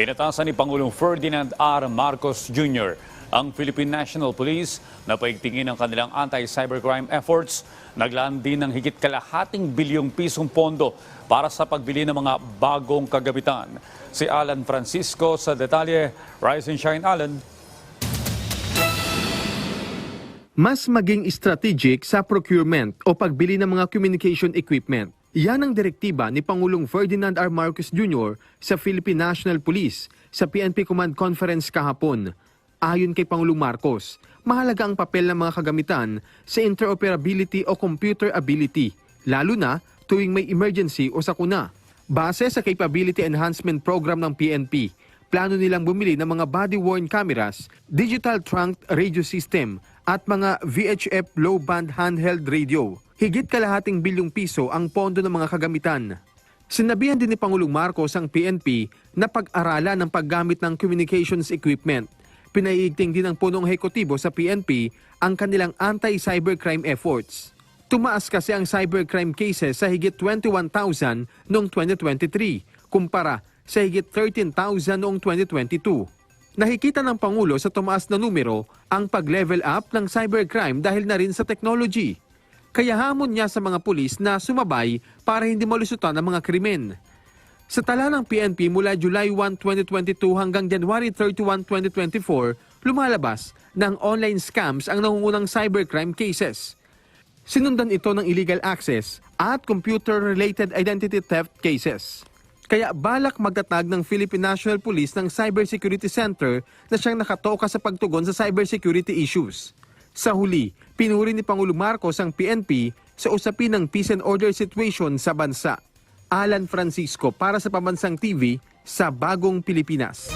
Inatasan ni Pangulong Ferdinand R. Marcos Jr. ang Philippine National Police na paigtingin ang kanilang anti-cybercrime efforts. Naglaan din ng higit kalahating bilyong pisong pondo para sa pagbili ng mga bagong kagamitan. Si Alan Francisco sa detalye. Rise and Shine, Alan. mas maging strategic sa procurement o pagbili ng mga communication equipment. Yan ang direktiba ni Pangulong Ferdinand R. Marcos Jr. sa Philippine National Police sa PNP Command Conference kahapon. Ayon kay Pangulong Marcos, mahalaga ang papel ng mga kagamitan sa interoperability o computer ability, lalo na tuwing may emergency o sakuna. Base sa Capability Enhancement Program ng PNP, plano nilang bumili ng mga body-worn cameras, digital trunk radio system at mga VHF low-band handheld radio. Higit kalahating bilyong piso ang pondo ng mga kagamitan. Sinabihan din ni Pangulong Marcos ang PNP na pag-aralan ng paggamit ng communications equipment. Pinaiigting din ng punong hekutibo sa PNP ang kanilang anti-cybercrime efforts. Tumaas kasi ang cybercrime cases sa higit 21,000 noong 2023 kumpara sa higit 13,000 noong 2022. Nakikita ng Pangulo sa tumaas na numero ang pag-level up ng cybercrime dahil na rin sa technology. Kaya hamon niya sa mga pulis na sumabay para hindi malusutan ang mga krimen. Sa tala ng PNP mula July 1, 2022 hanggang January 31, 2024, lumalabas ng online scams ang nangungunang cybercrime cases. Sinundan ito ng illegal access at computer-related identity theft cases. Kaya balak magtatag ng Philippine National Police ng Cybersecurity Center na siyang nakatoka sa pagtugon sa cybersecurity issues. Sa huli, pinuri ni Pangulo Marcos ang PNP sa usapin ng peace and order situation sa bansa. Alan Francisco para sa Pambansang TV sa Bagong Pilipinas.